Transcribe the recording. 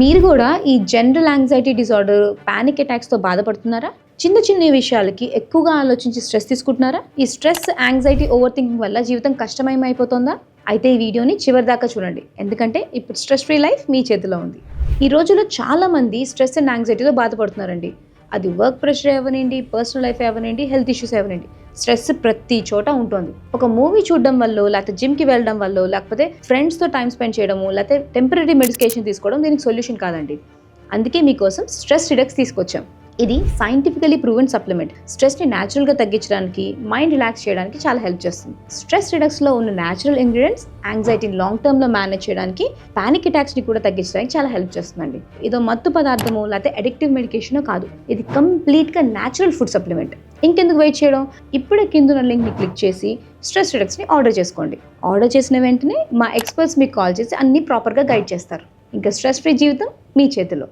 మీరు కూడా ఈ జనరల్ యాంగ్జైటీ డిసార్డర్ పానిక్ అటాక్స్తో బాధపడుతున్నారా? చిన్న చిన్న విషయాలకి ఎక్కువగా ఆలోచించి స్ట్రెస్ తీసుకుంటున్నారా? ఈ స్ట్రెస్ యాంగ్జైటీ ఓవర్ థింకింగ్ వల్ల జీవితం కష్టమయమైపోతుందా? అయితే ఈ వీడియోని చివరి దాకా చూడండి. ఎందుకంటే ఇప్పుడు స్ట్రెస్ ఫ్రీ లైఫ్ మీ చేతిలో ఉంది. ఈ రోజుల్లో చాలామంది స్ట్రెస్ అండ్ యాంగ్జైటీతో బాధపడుతున్నారండి. అది వర్క్ ప్రెషర్ అవ్వనండి పర్సనల్ లైఫ్ అవ్వనండి హెల్త్ ఇష్యూస్ అవ్వనండి స్ట్రెస్ ప్రతి చోట ఉంటుంది. ఒక మూవీ చూడడం వల్ల లేకపోతే జిమ్కి వెళ్ళడం వల్ల లేకపోతే ఫ్రెండ్స్తో టైం స్పెండ్ చేయడము లేకపోతే టెంపరీ మెడికేషన్ తీసుకోవడం దీనికి సొల్యూషన్ కాదండి. అందుకే మీకోసం స్ట్రెస్ రిడక్స్ తీసుకొచ్చాం. ఇది సైంటిఫికలీ ప్రూవెన్ సప్లిమెంట్ స్ట్రెస్ని న్యాచురల్గా తగ్గించడానికి మైండ్ రిలాక్స్ చేయడానికి చాలా హెల్ప్ చేస్తుంది. స్ట్రెస్ రిడక్స్లో ఉన్న న్యాచురల్ ఇంగ్రీడియంట్స్ యాంగ్జైటీని లాంగ్ టర్మ్లో మేనేజ్ చేయడానికి పానిక్ అటాక్స్ని కూడా తగ్గించడానికి చాలా హెల్ప్ చేస్తుందండి. ఇదో మత్తు పదార్థము లేకపోతే అడిక్టివ్ మెడికేషన్ కాదు. ఇది కంప్లీట్గా న్యాచురల్ ఫుడ్ సప్లిమెంట్ ఇంకెందుకు వెయిట్ చేయడం? ఇప్పుడే కింద ఉన్న లింక్ని క్లిక్ చేసి స్ట్రెస్ రిడక్స్ని ఆర్డర్ చేసుకోండి. ఆర్డర్ చేసిన వెంటనే మా ఎక్స్పర్ట్స్ మీకు కాల్ చేసి అన్నీ ప్రాపర్గా గైడ్ చేస్తారు. ఇంకా స్ట్రెస్ ఫ్రీ జీవితం మీ చేతిలో.